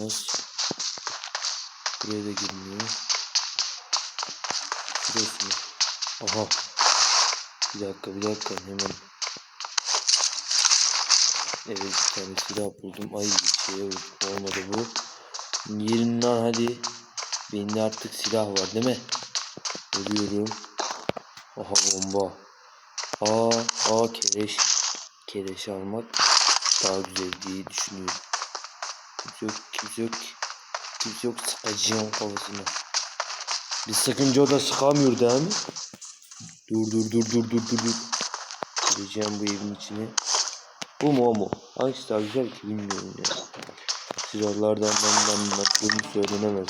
Buraya da girmiyor. Şurası mı? Aha. Bir dakika bir dakika hemen. Evet bir tane silah buldum. Ay şey olmadı bu. Yerinden hadi. Bende artık silah var değil mi? Ölüyorum. Aha bomba. Aa, aa kereş. Kereş almak daha güzel diye düşünüyorum. Kimse yok, kimse yok. Kimse yok sıkacağım kafasına. Bir sakınca o da sıkamıyor değil mi? Dur dur dur dur dur dur dur. Gireceğim bu evin içine. Bu mu o mu? Hangisi daha güzel ki bilmiyorum ya. Silahlardan ben ben baktığımı söylenemez.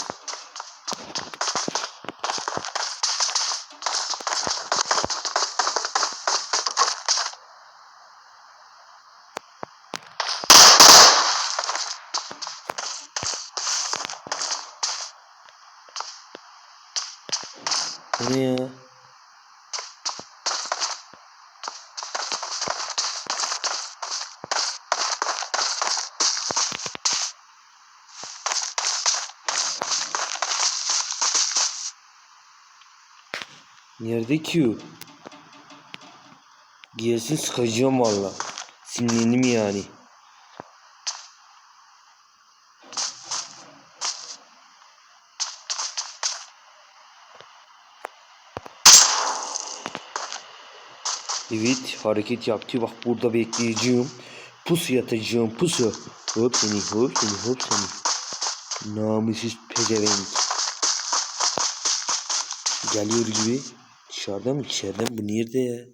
Bu ne ya? Nerede o? Gelsin sıkacağım valla. Sinirlendim yani. Evet hareket yaptı. Bak burada bekleyeceğim. Pusu yatacağım pusu. Hop seni hop seni hop seni. Namussuz pezevenk. Geliyor gibi. Dışarıda mı? İçeride mi? Bu nerede ya?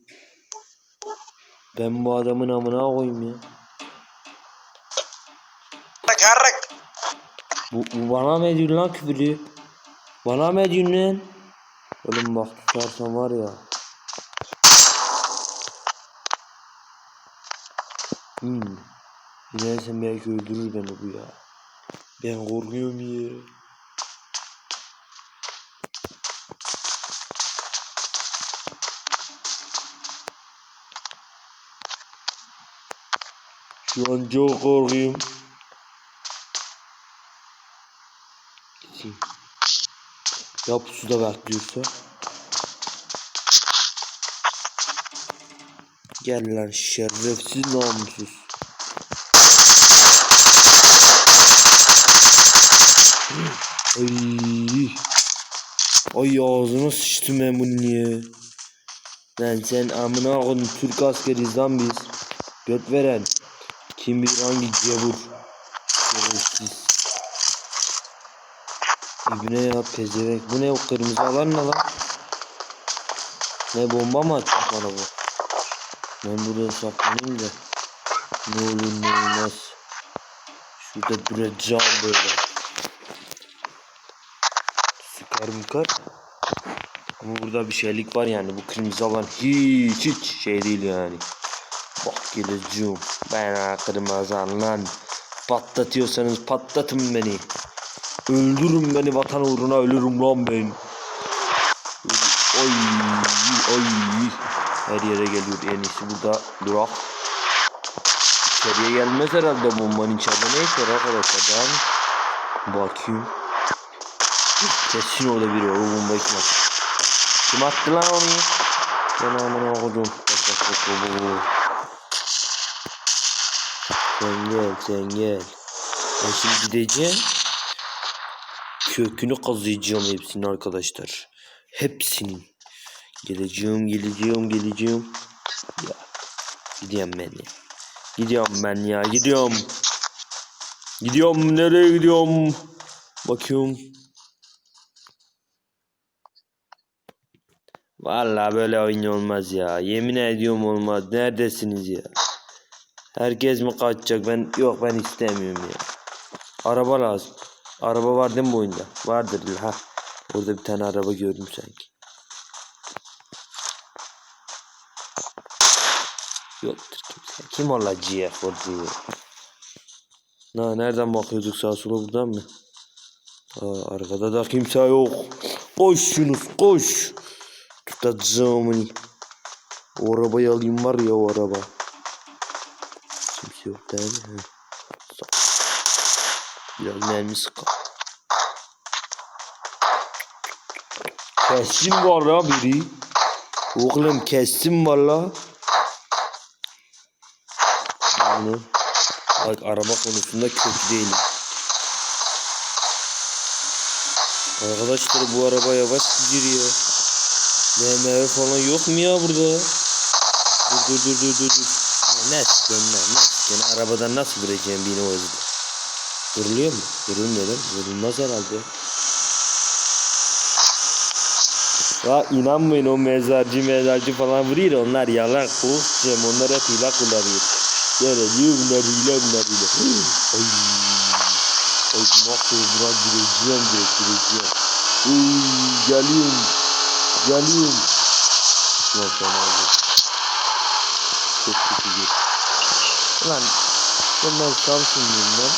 Ben bu adamın amına koyayım ya. Karık. Bu, bu bana mı ediyorsun lan küfürü? Bana mı ediyorsun lan? Oğlum bak tutarsan var ya. Hmm. Neyse belki öldürür beni bu ya. Ben korkuyorum ya. Şu an çok. Gideyim. Ya pusuda bekliyorsa. Gel lan şerefsiz namussuz. Ay. Ay ağzına sıçtım ben bunun ya. Lan sen amına koydum Türk askeriz lan biz. Göt veren. Kim bilir hangi cevur. Şerefsiz. İbne ya pezevenk. Bu ne o kırmızı alan ne lan? Ne bomba mı atacak bana bu? Ben burada saklanayım da. Ne olur ne olmaz. Şurada duracağım böyle. Sıkar mıkar. Ama burada bir şeylik var yani. Bu kırmızı alan hiç hiç şey değil yani. Bak geleceğim. Ben kırmızı alan. Patlatıyorsanız patlatın beni. Öldürün beni vatan uğruna ölürüm lan ben. Oy oy. Her yere geliyor en iyisi burada durak. İçeriye gelmez herhalde bombanın içeride ne iş var arkadaşlar ben bakayım. Kesin orada biri o bombayı kim attı? Kim attı lan onu? Ben amına koydum. Bak bak bak. Sen gel sen gel. Ben şimdi gideceğim. Kökünü kazıyacağım hepsini arkadaşlar. Hepsinin. Geleceğim, geleceğim, geleceğim. Ya. Gidiyorum ben ya. Gidiyorum ben ya, gidiyorum. Gidiyorum, nereye gidiyorum? Bakıyorum. Vallahi böyle oyun olmaz ya. Yemin ediyorum olmaz. Neredesiniz ya? Herkes mi kaçacak? Ben yok ben istemiyorum ya. Araba lazım. Araba var değil mi bu oyunda? Vardır ha. Orada bir tane araba gördüm sanki. Yoktur kimse. Kim ola GF o GF? Na nereden bakıyorduk sağa sola buradan mı? Aa, arkada da kimse yok. Koş Yunus koş. Tutacağım. O arabayı alayım var ya o araba. Yok değil mi? Biraz mermi sıkalım. Kesin var la biri. Oğlum kesin var la. Yani bak araba konusunda kötü değilim. Arkadaşlar bu araba yavaş gidiyor. BMW falan yok mu ya burada? Dur dur dur dur dur. Dur. Ya Ne sıkıyorsun lan ne sıkıyorsun? Arabadan nasıl vuracağım birini o hızlı? Vuruluyor mu? Vurulmuyor lan. Vurulmaz herhalde. Ya inanmayın o mezarcı mezarcı falan vuruyor onlar yalan korkacağım onlar hep hile kullanıyor. Böyle diyor bunlar hile bunlar hile. Ay. Ay nasıl buna gireceğim direkt gireceğim. Uy geliyorum. Geliyorum. Ulan fena oldu. Çok kötü bir. Ulan ben ben Samsunluyum lan.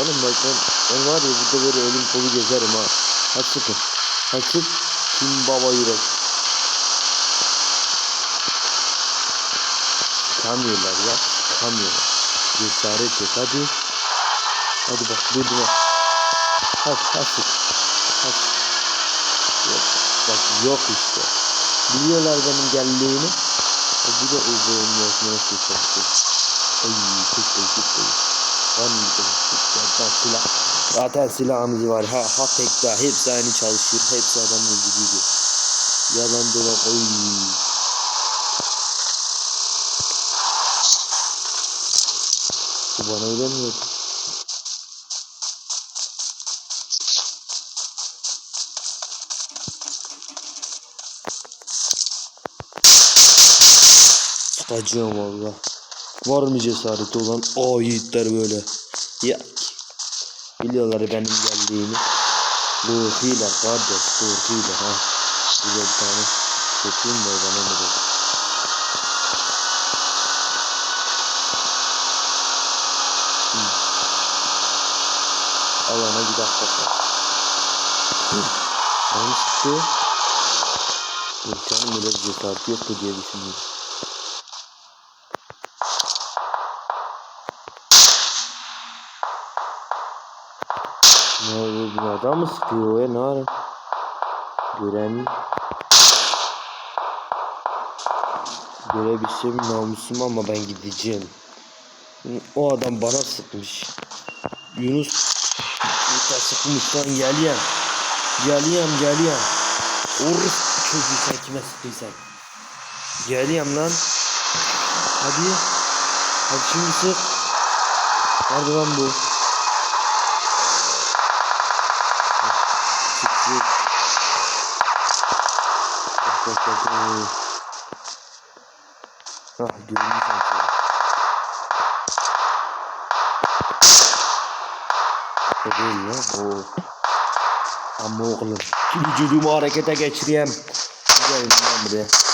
Oğlum bak ben, ben var ya burada böyle ölüm kolu gezerim ha. Ha sıkın. Ha sık. Kim baba yürek. Sıkamıyorlar ya. Sıkamıyorlar. Cesaret yok hadi. Hadi bak vurdum ha. Hadi ha sık. Ha sık. Yok. Bak yok işte. Biliyorlar benim geldiğini. O bir de özlerim yaşına nasıl çalışıyor. Ay çok da çok tane? Zaten silah. Zaten silahımız var. Ha, ha tek daha. Hepsi aynı çalışıyor. Hepsi adam öldürüyor. Yalan dolan. Oy. Bu bana öyle mi yok? Acıyorum valla. Var mı cesareti olan o yiğitler böyle. Ya biliyorlar benim geldiğimi. Ruhiyle kardeş ruhiyle ha. Burada bir tane kötüyüm de bana mı. Alana bir dakika kal. Bana sıktı. Yok canım öyle bir cesareti yoktu diye düşünüyorum. Ne oluyor binadan mı sıkıyor ya ne ara? Gören Görebilsem namusum ama ben gideceğim. O adam bana sıkmış. Yunus Yunus'a sıkmış lan geliyen. Geliyen geliyen. Urus çocuğu sen kime sıktıysan. Geliyen lan. Hadi. Hadi şimdi sık. Nerede lan bu? Bak bak bak. oo. Ah gördüm sanki. Değil ya. O. Ama oğlum. Vücudumu harekete geçireyim. Gelin lan buraya.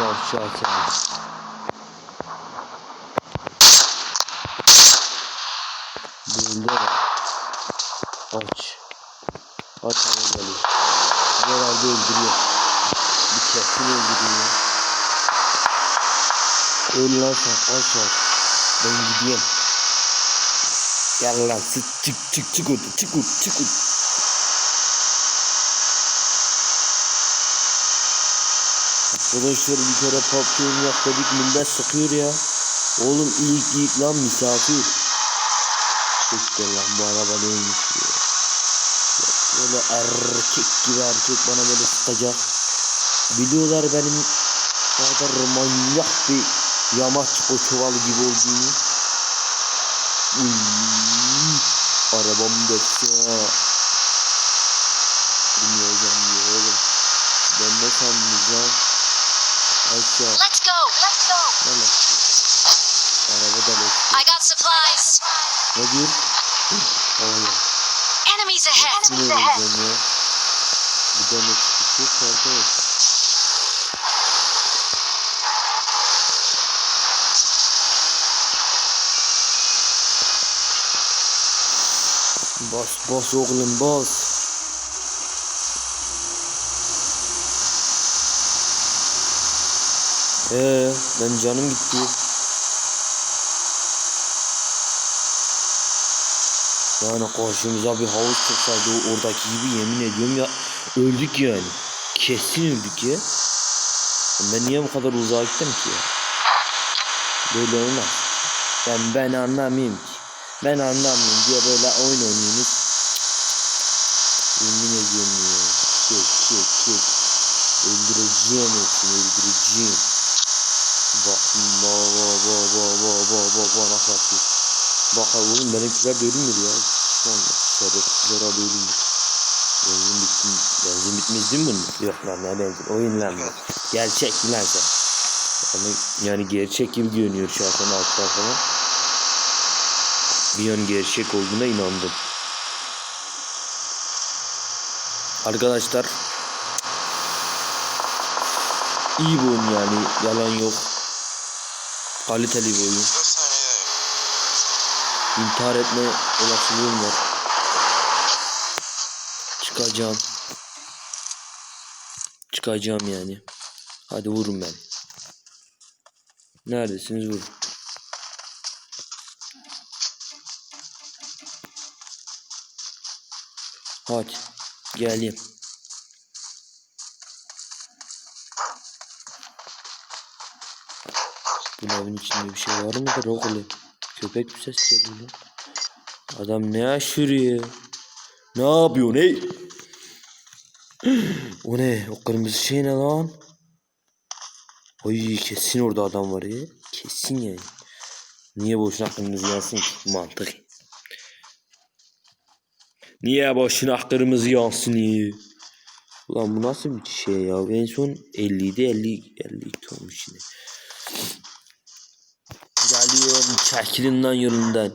Yavşağı seni. Değildi de. Aç. Aç hava geliyor. Herhalde öldürüyor. Bir kesin öldürüyor. Öl lan sen aç aç. Ben gideyim. Gel lan çık çık çık orada çık orada çık orada. Arkadaşlar bir kere oynayak dedik millet sıkıyor ya. Oğlum ilk ilk lan misafir. Siktir lan bu araba neymiş ya. Böyle erkek gibi erkek bana böyle sıkacak. Biliyorlar benim kadar manyak bir yamaç koçovalı gibi olduğunu. Uy, arabam ha. Bilmeyeceğim ya oğlum. Ben ne sandınız lan? Let's go. Let's go. Let's. Ne let's go? Araba da. I got supplies. Ne diyor? Aynen. Enemies ahead. Enemies ahead. Bu da ne çıkışı? Farkı olsun. Bas bas oğlum bas. Ee, ben canım gitti. Yani karşımıza bir havuz çıksaydı oradaki gibi yemin ediyorum ya öldük yani. Kesin öldük ya. Ben niye bu kadar uzağa gittim ki ya? Böyle olmaz. Ben ben anlamayayım ki. Ben anlamıyorum diye böyle oyun oynuyorsunuz. Yemin ediyorum ya. Çek çek çek. Öldüreceğim hepsini öldüreceğim. Ba ba ba ba ba ba ba ba nasıl atıyor. Bak oğlum benimkiler de ölümdür ya. Sonra sebepler abi ölümdür. Benzin bitti. Benzin bitmez mi bunun? Yok lan ne benzin. Oyun lan bu. Gerçek mi lan sen? Yani, yani gerçek gibi görünüyor şahsen altlar falan. Bir an gerçek olduğuna inandım. Arkadaşlar iyi bu yani yalan yok. Kaliteli bir oyun. İntihar etme olasılığım var. Çıkacağım. Çıkacağım yani. Hadi vurun ben. Neredesiniz vurun. Hadi. Geleyim. Bu evin içinde bir şey var mıdır oğlum? Köpek bir ses geliyor lan. Adam ne aşırıyor? Ne yapıyor ne? o ne? O kırmızı şey ne lan? Ay kesin orada adam var ya. Kesin yani. Niye boşuna kırmızı yansın ki? Mantık. Niye boşuna kırmızı yansın ya? Ulan bu nasıl bir şey ya? En son 50 idi 50 52 olmuş yine. Geliyorum çekilin lan yolundan.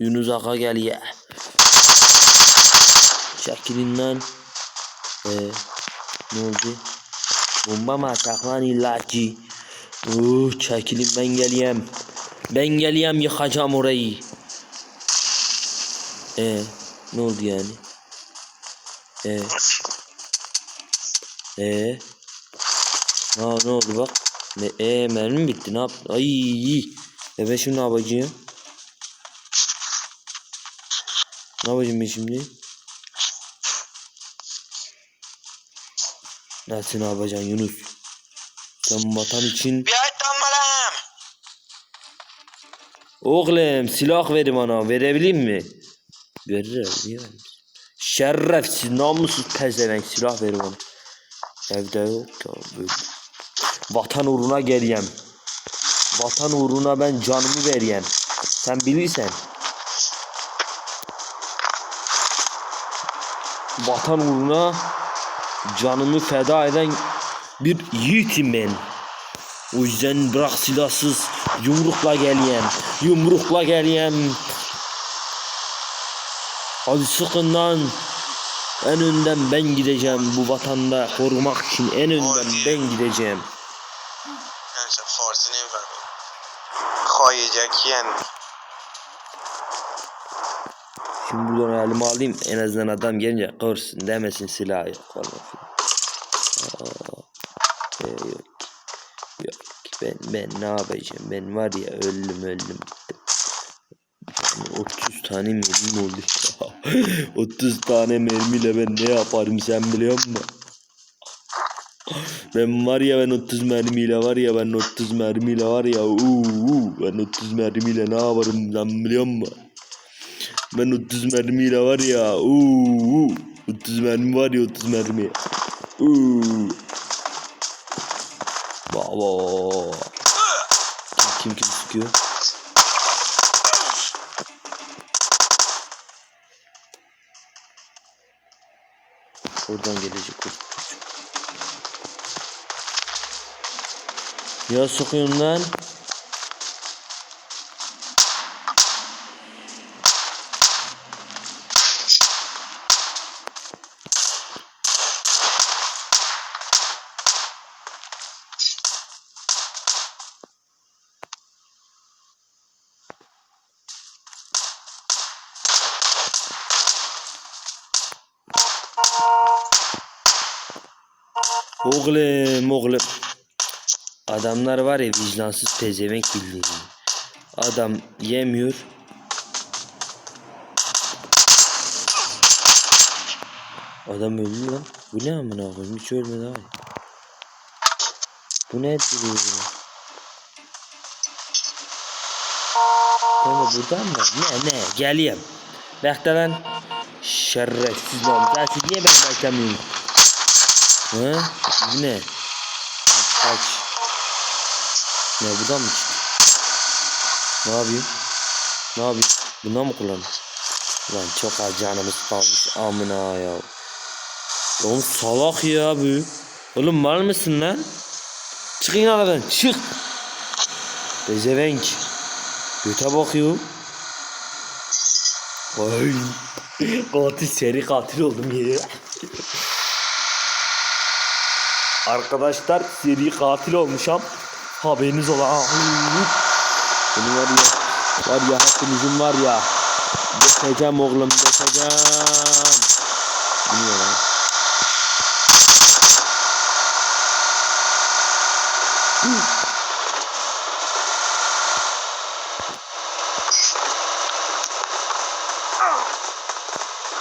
Yunus Aka gel ya. Çekilin lan. Ee, ne oldu? Bomba mı atak lan illaki? Uh, çekilin ben geleyim. Ben geleyim yıkacağım orayı. Ee, ne oldu yani? Ee. Ee. Ha ne oldu bak. Ne, ee, mermi mi bitti ne yaptın? Ay. E ben şimdi ne yapacağım? Ne yapacağım ben şimdi? Nasıl ne yapacaksın Yunus? Sen vatan için... Biayet dammalım. Oğlum silah ver bana verebilir mi? Verir niye vermez? Şerefsiz namussuz pezevenk silah ver bana. Evde yok ya böyle. Vatan uğruna geliyem. Vatan uğruna ben canımı veriyem. Sen bilirsen. Vatan uğruna canımı feda eden bir yiğitim ben. O yüzden bırak silahsız yumrukla geliyem. Yumrukla geliyem. Hadi sıkın. En önden ben gideceğim bu vatanda korumak için en önden ben gideceğim. Jack. Şimdi buradan halimi alayım. En azından adam gelince kırsın demesin silah yok falan filan. Aa, yok. Yok. Ben, ben ne yapacağım? Ben var ya öldüm öldüm. Yani 30 tane mermi oldu ya. 30 tane mermiyle ben ne yaparım sen biliyor musun? Ben var ya ben 30 mermiyle var ya ben 30 mermiyle var ya uuu ben 30 mermiyle ne yaparım sen biliyor musun? Ben 30 mermiyle var ya uuu 30 mermi var ya 30 mermi. Uuu. Baba. Kim kim sıkıyor? Oradan gelecek Ya sokuyum lan. Oğlum, oğlum. Adamlar var ya vicdansız pezevenk bildiğin. Adam yemiyor. Adam öldü lan. Bu ne amına koyayım hiç ölmedi abi. Bu ne duruyor ya? Kanka buradan mı? Ne ne geleyim. Bekle lan. Şerefsiz lan. Siz niye beni beklemiyorsun? He? Bu ne? Kaç, Kaç. Ne buradan mı çıktı? Ne yapayım? Ne yapayım? Bundan mı kullanayım? Lan çok canımız kalmış amına ya. Oğlum salak ya bu. Oğlum mal mısın lan? Çıkın aradan çık. Bezevenk. Göte bakıyor. Ay. Katil seri katil oldum ya. Arkadaşlar seri katil olmuşam. Haberiniz ola. Benim var ya. Var ya hakkınızın var ya. Dökeceğim oğlum dökeceğim. Ne lan?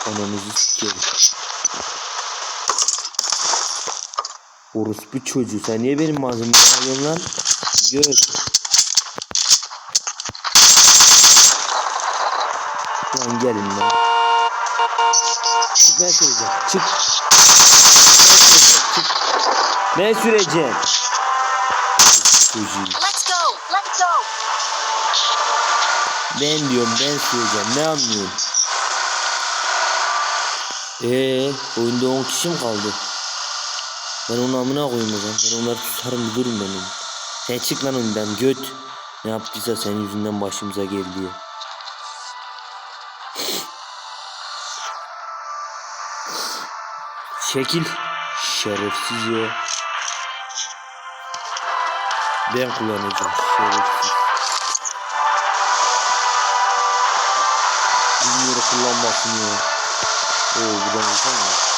Ananızı sikerim. Orospu çocuğu sen niye benim malzememi alıyorsun lan? Gör. Lan gelin lan. Çık ben süreceğim. Çık. Ben süreceğim. Let's go. Let's go. Ben diyorum ben süreceğim. Ne anlıyorsun? Eee oyunda 10 kişi mi kaldı? Ben onu amına koyayım o zaman. Ben onları tutarım bir durun benim. Sen çık lan önümden göt. Ne yaptıysa senin yüzünden başımıza geldi ya. Şekil. Şerefsiz ya. Ben kullanacağım. Şerefsiz. Bilmiyorum kullanmasın ya. Oo buradan insan mı?